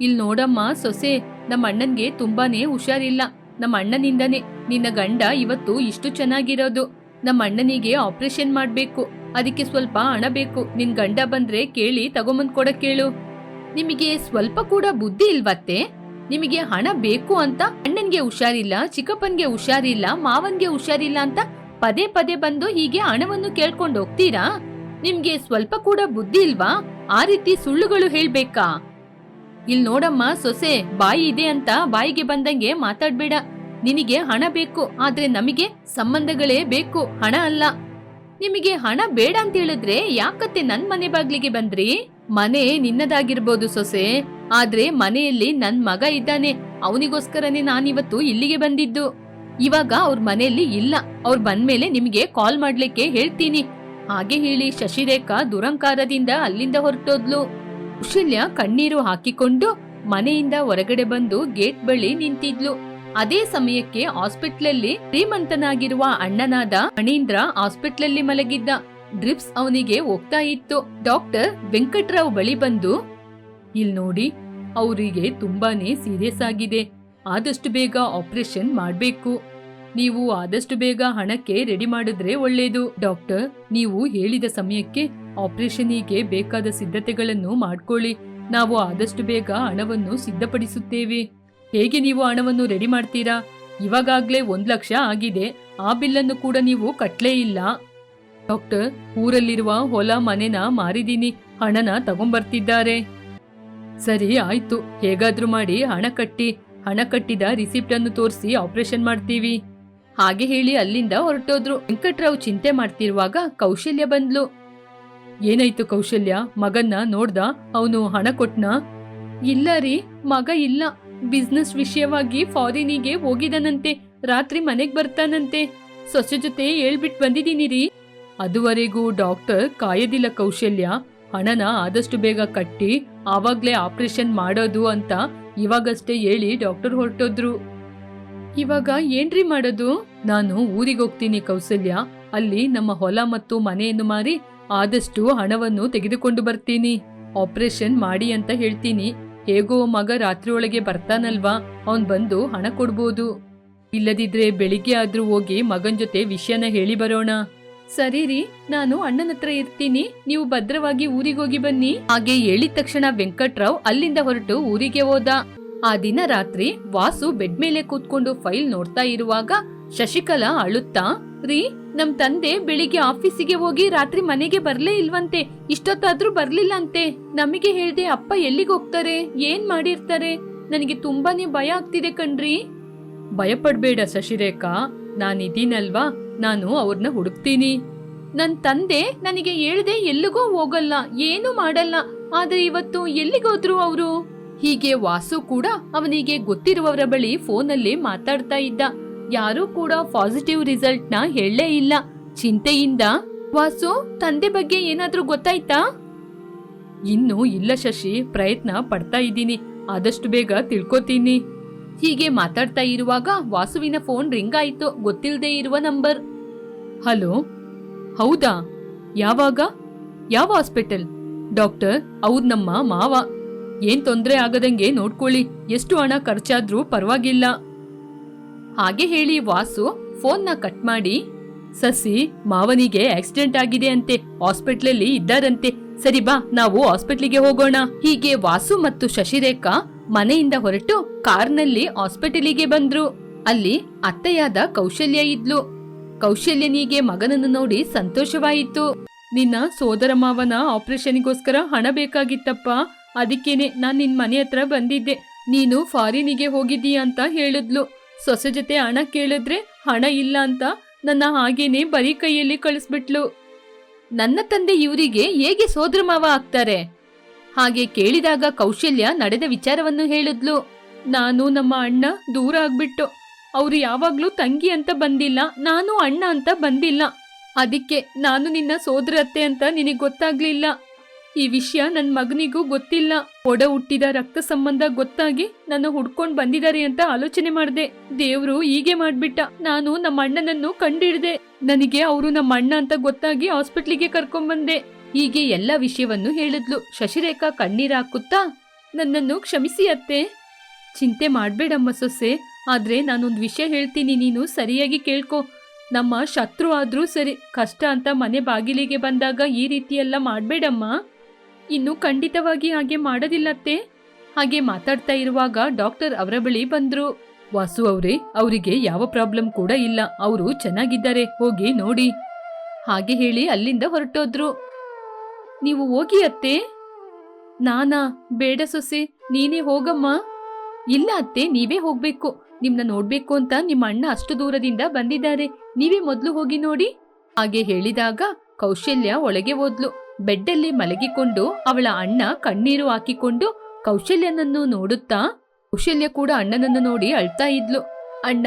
ಇಲ್ ನೋಡಮ್ಮ, ಸೊಸೆ ನಮ್ಮ ಅಣ್ಣನ್ಗೆ ತುಂಬಾನೇ ಹುಷಾರಿಲ್ಲ. ನಮ್ಮ ಅಣ್ಣನಿಂದನೇ. ನಿನ್ನ ಗಂಡ ಇವತ್ತು ಇಷ್ಟು ಚೆನ್ನಾಗಿರೋದು. ನಮ್ಮ ಅಣ್ಣನಿಗೆ ಆಪರೇಷನ್ ಮಾಡ್ಬೇಕು. ಅದಕ್ಕೆ ಸ್ವಲ್ಪ ಹಣ ಬೇಕು. ನಿನ್ ಗಂಡ ಬಂದ್ರೆ ಕೇಳಿ ತಗೊಂಬಂದ್ ಕೊಡ ಕೇಳು. ನಿಮಗೆ ಸ್ವಲ್ಪ ಕೂಡ ಬುದ್ಧಿ ಇಲ್ವತ್ತೆ? ನಿಮಗೆ ಹಣ ಬೇಕು ಅಂತ ಅಣ್ಣನ್ಗೆ ಹುಷಾರಿಲ್ಲ, ಚಿಕ್ಕಪ್ಪನ್ಗೆ ಹುಷಾರಿಲ್ಲ, ಮಾವನ್ಗೆ ಹುಷಾರಿಲ್ಲ ಅಂತ ಪದೇ ಪದೇ ಬಂದು ಹೀಗೆ ಹಣವನ್ನು ಕೇಳ್ಕೊಂಡು ಹೋಗ್ತೀರಾ? ನಿಮ್ಗೆ ಸ್ವಲ್ಪ ಕೂಡ ಬುದ್ಧಿ ಇಲ್ವಾ? ಆ ರೀತಿ ಸುಳ್ಳುಗಳು ಹೇಳ್ಬೇಕಾ? ಇಲ್ ನೋಡಮ್ಮ, ಸೊಸೆ, ಬಾಯಿ ಇದೆ ಅಂತ ಬಾಯಿಗೆ ಬಂದಂಗೆ ಮಾತಾಡ್ಬೇಡ. ನಿನಗೆ ಹಣ ಬೇಕು, ಆದ್ರೆ ನಮಗೆ ಸಂಬಂಧಗಳೇ ಬೇಕು, ಹಣ ಅಲ್ಲ. ನಿಮಗೆ ಹಣ ಬೇಡ ಅಂತ ಹೇಳಿದ್ರೆ ಯಾಕತ್ತೆ ನನ್ ಮನೆ ಬಾಗ್ಲಿಗೆ ಬಂದ್ರಿ? ಮನೆ ನಿನ್ನದಾಗಿರ್ಬೋದು ಸೊಸೆ, ಆದ್ರೆ ಮನೆಯಲ್ಲಿ ನನ್ ಮಗ ಇದ್ದಾನೆ. ಅವನಿಗೋಸ್ಕರನೇ ನಾನಿವತ್ತು ಇಲ್ಲಿಗೆ ಬಂದಿದ್ದು. ಇವಾಗ ಅವ್ರ ಮನೆಯಲ್ಲಿ ಇಲ್ಲ. ಅವ್ರು ಬಂದ್ಮೇಲೆ ನಿಮಗೆ ಕಾಲ್ ಮಾಡ್ಲಿಕ್ಕೆ ಹೇಳ್ತೀನಿ. ಹಾಗೆ ಹೇಳಿ ಶಶಿರೇಖಾ ದುರಂಕಾರದಿಂದ ಅಲ್ಲಿಂದ ಹೊರಟೋದ್ಲು. ಕುಶಲ್ಯ ಕಣ್ಣೀರು ಹಾಕಿಕೊಂಡು ಮನೆಯಿಂದ ಹೊರಗಡೆ ಬಂದು ಗೇಟ್ ಬಳಿ ನಿಂತಿದ್ಲು. ಅದೇ ಸಮಯಕ್ಕೆ ಹಾಸ್ಪಿಟ್ಲಲ್ಲಿ ಶ್ರೀಮಂತನಾಗಿರುವ ಅಣ್ಣನಾದ ಮಣೀಂದ್ರ ಹಾಸ್ಪಿಟ್ಲಲ್ಲಿ ಮಲಗಿದ್ದ. ಡ್ರಿಪ್ಸ್ ಅವನಿಗೆ ಹೋಗ್ತಾ ಇತ್ತು. ಡಾಕ್ಟರ್ ವೆಂಕಟರಾವ್ ಬಳಿ ಬಂದು, ಇಲ್ ನೋಡಿ, ಅವರಿಗೆ ತುಂಬಾನೇ ಸೀರಿಯಸ್ ಆಗಿದೆ. ಆದಷ್ಟು ಬೇಗ ಆಪರೇಷನ್ ಮಾಡಬೇಕು. ನೀವು ಆದಷ್ಟು ಬೇಗ ಹಣಕ್ಕೆ ರೆಡಿ ಮಾಡಿದ್ರೆ ಒಳ್ಳೇದು. ಡಾಕ್ಟರ್, ನೀವು ಹೇಳಿದ ಸಮಯಕ್ಕೆ ಆಪರೇಷನಿಗೆ ಬೇಕಾದ ಸಿದ್ಧತೆಗಳನ್ನು ಮಾಡ್ಕೊಳ್ಳಿ. ನಾವು ಆದಷ್ಟು ಬೇಗ ಹಣವನ್ನು ಸಿದ್ಧಪಡಿಸುತ್ತೇವೆ. ಹೇಗೆ ನೀವು ಹಣವನ್ನು ರೆಡಿ ಮಾಡ್ತೀರಾ? ಇವಾಗಾಗ್ಲೇ ಒಂದ್ ಲಕ್ಷ ಆಗಿದೆ. ಆ ಬಿಲ್ಲನ್ನು ಕೂಡ ನೀವು ಕಟ್ಲೇ ಇಲ್ಲ. ಡಾಕ್ಟರ್, ಊರಲ್ಲಿರುವ ಹೊಲ ಮನೆನ ಮಾರಿದೀನಿ ಹಣನ ತಗೊಂಬರ್ತಿದ್ದಾರೆ. ಸರಿ, ಆಯ್ತು. ಹೇಗಾದ್ರೂ ಮಾಡಿ ಹಣ ಕಟ್ಟಿ. ಹಣ ಕಟ್ಟಿದ ರಿಸಿಪ್ಟ್ ಅನ್ನು ತೋರಿಸಿ ಆಪರೇಷನ್ ಮಾಡ್ತೀವಿ. ಹಾಗೆ ಹೇಳಿ ಅಲ್ಲಿಂದ ಹೊರಟೋದ್ರು. ವೆಂಕಟರಾವ್ ಚಿಂತೆ ಮಾಡ್ತಿರುವಾಗ ಕೌಶಲ್ಯ ಬಂದ್ಲು. ಏನಾಯ್ತು ಕೌಶಲ್ಯ? ಮಗನ್ನ ನೋಡ್ದ? ಅವನು ಹಣ ಕೊಟ್ನ? ಇಲ್ಲ ರೀ, ಮಗ ಇಲ್ಲ. ಬಿಸ್ನೆಸ್ ವಿಷಯವಾಗಿ ಫಾರಿನಿಗೆ ಹೋಗಿದನಂತೆ. ರಾತ್ರಿ ಮನೆಗ್ ಬರ್ತಾನಂತೆ. ಸೊಸೆ ಜೊತೆ ಹೇಳ್ಬಿಟ್ ಬಂದಿದ್ದೀನಿ ರೀ. ಅದುವರೆಗೂ ಡಾಕ್ಟರ್ ಕಾಯದಿಲ್ಲ ಕೌಶಲ್ಯ. ಹಣನ ಆದಷ್ಟು ಬೇಗ ಕಟ್ಟಿ, ಆವಾಗ್ಲೇ ಆಪರೇಷನ್ ಮಾಡೋದು ಅಂತ ಇವಾಗಷ್ಟೇ ಹೇಳಿ ಡಾಕ್ಟರ್ ಹೊರಟೋದ್ರು. ಇವಾಗ ಏನ್ರಿ ಮಾಡೋದು? ನಾನು ಊರಿಗೆ ಹೋಗ್ತೀನಿ ಕೌಶಲ್ಯ. ಅಲ್ಲಿ ನಮ್ಮ ಹೊಲ ಮತ್ತು ಮನೆಯನ್ನು ಮಾರಿ ಆದಷ್ಟು ಹಣವನ್ನು ತೆಗೆದುಕೊಂಡು ಬರ್ತೀನಿ. ಆಪರೇಷನ್ ಮಾಡಿ ಅಂತ ಹೇಳ್ತೀನಿ. ಹೇಗೋ ಮಗ ರಾತ್ರಿ ಒಳಗೆ ಬರ್ತಾನಲ್ವಾ? ಅವನ್ ಬಂದು ಹಣ ಕೊಡ್ಬೋದು. ಇಲ್ಲದಿದ್ರೆ ಬೆಳಿಗ್ಗೆ ಆದ್ರೂ ಹೋಗಿ ಮಗನ್ ಜೊತೆ ವಿಷಯನ ಹೇಳಿ ಬರೋಣ. ಸರಿ ರೀ, ನಾನು ಅಣ್ಣನ ಹತ್ರ ಇರ್ತೀನಿ. ನೀವು ಭದ್ರವಾಗಿ ಊರಿಗೆ ಹೋಗಿ ಬನ್ನಿ. ಹಾಗೆ ಹೇಳಿದ ತಕ್ಷಣ ವೆಂಕಟ್ರಾವ್ ಅಲ್ಲಿಂದ ಹೊರಟು ಊರಿಗೆ ಹೋದ. ಆ ದಿನ ರಾತ್ರಿ ವಾಸು ಬೆಡ್ ಮೇಲೆ ಕೂತ್ಕೊಂಡು ಫೈಲ್ ನೋಡ್ತಾ ಇರುವಾಗ ಶಶಿಕಲಾ ಅಳುತ್ತಾ, ರೀ ನಮ್ ತಂದೆ ಬೆಳಿಗ್ಗೆ ಆಫೀಸಿಗೆ ಹೋಗಿ ರಾತ್ರಿ ಮನೆಗೆ ಬರ್ಲೇ ಇಲ್ವಂತೆ, ಇಷ್ಟೊತ್ತಾದ್ರೂ ಬರ್ಲಿಲ್ಲ ಅಂತೆ ನಮಗೆ ಹೇಳ್ದೆ, ಅಪ್ಪ ಎಲ್ಲಿಗೆ ಹೋಗ್ತಾರೆ? ಏನ್ ಮಾಡಿರ್ತಾರೆ? ನನಗೆ ತುಂಬಾನೇ ಭಯ ಆಗ್ತಿದೆ ಕಣ್ರಿ. ಭಯಪಡ್ಬೇಡ ಶಶಿರೇಖಾ ನಾನಿದ್ದೀನಲ್ವಾ ನಾನು ಅವ್ರನ್ನ ಹುಡುಕ್ತೀನಿ. ನನ್ ತಂದೆ ನನಗೆ ಹೇಳ್ದೆ ಎಲ್ಲಿಗೋ ಹೋಗಲ್ಲ, ಏನು ಮಾಡಲ್ಲ. ಆದ್ರೆ ಇವತ್ತು ಎಲ್ಲಿಗೋದ್ರು ಅವರು? ಹೀಗೆ ವಾಸು ಕೂಡ ಅವನಿಗೆ ಗೊತ್ತಿರುವವರ ಬಳಿ ಫೋನಲ್ಲಿ ಮಾತಾಡ್ತಾ ಇದ್ದ. ಯಾರೂ ಕೂಡ ಪಾಸಿಟಿವ್ ರಿಸಲ್ಟ್ನ ಹೇಳಲೇ ಇಲ್ಲ. ಚಿಂತೆಯಿಂದ, ವಾಸು, ತಂದೆ ಬಗ್ಗೆ ಏನಾದ್ರೂ ಗೊತ್ತಾಯ್ತಾ? ಇನ್ನು ಇಲ್ಲ ಶಶಿ, ಪ್ರಯತ್ನ ಪಡ್ತಾ ಇದ್ದೀನಿ. ಆದಷ್ಟು ಬೇಗ ತಿಳ್ಕೊತೀನಿ. ಹೀಗೆ ಮಾತಾಡ್ತಾ ಇರುವಾಗ ವಾಸುವಿನ ಫೋನ್ ರಿಂಗ್ ಆಯ್ತು. ಗೊತ್ತಿಲ್ಲದೆ ಇರುವ ನಂಬರ್ ಹಲೋ ಹೌದಾ? ಯಾವಾಗ? ಯಾವ ಹಾಸ್ಪಿಟಲ್ ಡಾಕ್ಟರ್ ಅವ್ರು ನಮ್ಮ ಮಾವ. ಏನ್ ತೊಂದ್ರೆ ಆಗದಂಗೆ ನೋಡ್ಕೊಳ್ಳಿ. ಎಷ್ಟು ಹಣ ಖರ್ಚಾದ್ರೂ ಪರವಾಗಿಲ್ಲ. ಹಾಗೆ ಹೇಳಿ ವಾಸು ಫೋನ್ನ ಕಟ್ ಮಾಡಿ, ಸಸಿ, ಮಾವನಿಗೆ ಆಕ್ಸಿಡೆಂಟ್ ಆಗಿದೆ ಅಂತೆ, ಹಾಸ್ಪಿಟ್ಲಲ್ಲಿ ಇದ್ದಾರಂತೆ, ಸರಿ ಬಾ, ನಾವು ಹಾಸ್ಪಿಟ್ಲಿಗೆ ಹೋಗೋಣ. ಹೀಗೆ ವಾಸು ಮತ್ತು ಶಶಿರೇಖಾ ಮನೆಯಿಂದ ಹೊರಟು ಕಾರ್ನಲ್ಲಿ ಹಾಸ್ಪಿಟಲಿಗೆ ಬಂದ್ರು. ಅಲ್ಲಿ ಅತ್ತೆಯಾದ ಕೌಶಲ್ಯ ಇದ್ಲು. ಕೌಶಲ್ಯನಿಗೆ ಮಗನನ್ನು ನೋಡಿ ಸಂತೋಷವಾಯಿತು. ನಿನ್ನ ಸೋದರ ಮಾವನ ಆಪರೇಷನ್ಗೋಸ್ಕರ ಹಣ ಬೇಕಾಗಿತ್ತಪ್ಪ. ಅದಕ್ಕೇನೆ ನಾನು ನಿನ್ನ ಮನೆ ಹತ್ರ ಬಂದಿದ್ದೆ. ನೀನು ಫಾರಿನಿಗೆ ಹೋಗಿದ್ದೀಯ ಅಂತ ಹೇಳಿದ್ಲು. ಸೊಸೆ ಜೊತೆ ಹಣ ಕೇಳಿದ್ರೆ ಹಣ ಇಲ್ಲ ಅಂತ ನನ್ನ ಹಾಗೇನೆ ಬರೀ ಕೈಯಲ್ಲಿ ಕಳಿಸ್ಬಿಟ್ಲು. ನನ್ನ ತಂದೆ ಇವರಿಗೆ ಹೇಗೆ ಸೋದರ ಮಾವ ಆಗ್ತಾರೆ? ಹಾಗೆ ಕೇಳಿದಾಗ ಕೌಶಲ್ಯ ನಡೆದ ವಿಚಾರವನ್ನು ಹೇಳಿದ್ಲು. ನಾನು ನಮ್ಮ ಅಣ್ಣ ದೂರ ಆಗ್ಬಿಟ್ಟು, ಅವ್ರು ಯಾವಾಗ್ಲೂ ತಂಗಿ ಅಂತ ಬಂದಿಲ್ಲ, ನಾನು ಅಣ್ಣ ಅಂತ ಬಂದಿಲ್ಲ. ಅದಕ್ಕೆ ನಾನು ನಿನ್ನ ಸೋದರತ್ತೆ ಅಂತ ನಿನಗೆ ಗೊತ್ತಾಗ್ಲಿಲ್ಲ. ಈ ವಿಷಯ ನನ್ನ ಮಗನಿಗೂ ಗೊತ್ತಿಲ್ಲ. ಒಡ ಹುಟ್ಟಿದ ರಕ್ತ ಸಂಬಂಧ ಗೊತ್ತಾಗಿ ನನ್ನ ಹುಡ್ಕೊಂಡ್ ಬಂದಿದ್ದಾರೆ ಅಂತ ಆಲೋಚನೆ ಮಾಡ್ದೆ. ದೇವ್ರು ಹೀಗೆ ಮಾಡ್ಬಿಟ್ಟ. ನಾನು ನಮ್ಮ ಅಣ್ಣನನ್ನು ಕಂಡಿಡ್ದೆ. ನನಗೆ ಅವರು ನಮ್ಮ ಅಣ್ಣ ಅಂತ ಗೊತ್ತಾಗಿ ಹಾಸ್ಪಿಟ್ಲಿಗೆ ಕರ್ಕೊಂಡ್ಬಂದೆ ಹೀಗೆ ಎಲ್ಲ ವಿಷಯವನ್ನು ಹೇಳಿದ್ಲು. ಶಶಿರೇಖಾ ಕಣ್ಣೀರ್ ಹಾಕುತ್ತಾ, ನನ್ನನ್ನು ಕ್ಷಮಿಸಿ ಅತ್ತೆ. ಚಿಂತೆ ಮಾಡ್ಬೇಡಮ್ಮ ಸೊಸೆ. ಆದ್ರೆ ನಾನೊಂದು ವಿಷಯ ಹೇಳ್ತೀನಿ. ನೀನು ಸರಿಯಾಗಿ ಕೇಳ್ಕೊ. ನಮ್ಮ ಶತ್ರು ಆದ್ರೂ ಸರಿ. ಕಷ್ಟ ಅಂತ ಮನೆ ಬಾಗಿಲಿಗೆ ಬಂದಾಗ ಈ ರೀತಿಯೆಲ್ಲ ಮಾಡ್ಬೇಡಮ್ಮ. ಇನ್ನು ಖಂಡಿತವಾಗಿ ಹಾಗೆ ಮಾಡೋದಿಲ್ಲತ್ತೆ. ಹಾಗೆ ಮಾತಾಡ್ತಾ ಇರುವಾಗ ಡಾಕ್ಟರ್ ಅವರ ಬಳಿ ಬಂದ್ರು. ವಾಸು ಅವರೇ, ಅವರಿಗೆ ಯಾವ ಪ್ರಾಬ್ಲಮ್ ಕೂಡ ಇಲ್ಲ. ಅವರು ಚೆನ್ನಾಗಿದ್ದಾರೆ, ಹೋಗಿ ನೋಡಿ. ಹಾಗೆ ಹೇಳಿ ಅಲ್ಲಿಂದ ಹೊರಟೋದ್ರು. ನೀವು ಹೋಗಿ ಅತ್ತೆ. ನಾನಾ, ಬೇಡ ಸೊಸೆ, ನೀನೇ ಹೋಗಮ್ಮ. ಇಲ್ಲ ಅತ್ತೆ, ನೀವೇ ಹೋಗ್ಬೇಕು. ನಿಮ್ನ ನೋಡ್ಬೇಕು ಅಂತ ನಿಮ್ಮ ಅಣ್ಣ ಅಷ್ಟು ದೂರದಿಂದ ಬಂದಿದ್ದಾರೆ. ನೀವೇ ಮೊದ್ಲು ಹೋಗಿ ನೋಡಿ. ಹಾಗೆ ಹೇಳಿದಾಗ ಕೌಶಲ್ಯ ಒಳಗೆ ಹೋದ್ಲು. ಬೆಡ್ಡಲ್ಲಿ ಮಲಗಿಕೊಂಡು ಅವಳ ಅಣ್ಣ ಕಣ್ಣೀರು ಹಾಕಿಕೊಂಡು ಕೌಶಲ್ಯನನ್ನು ನೋಡುತ್ತಾ ಕೌಶಲ್ಯ ಕೂಡ ಅಣ್ಣನನ್ನು ನೋಡಿ ಅಳ್ತಾ ಇದ್ಲು. ಅಣ್ಣ!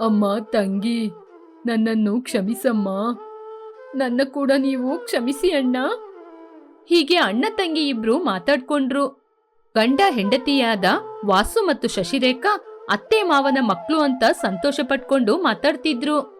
ಅಮ್ಮ, ತಂಗಿ, ನನ್ನನ್ನು ಕ್ಷಮಿಸಮ್ಮ. ನನ್ನ ಕೂಡ ನೀವು ಕ್ಷಮಿಸಿ, ಅಣ್ಣ. ಹೀಗೆ ಅಣ್ಣ ತಂಗಿ ಇಬ್ರು ಮಾತಾಡ್ಕೊಂಡ್ರು. ಗಂಡ ಹೆಂಡತಿಯಾದ ವಾಸು ಮತ್ತು ಶಶಿರೇಖಾ, ಅತ್ತೆ ಮಾವನ ಮಕ್ಕಳು ಅಂತ ಸಂತೋಷ ಪಟ್ಕೊಂಡು ಮಾತಾಡ್ತಿದ್ರು.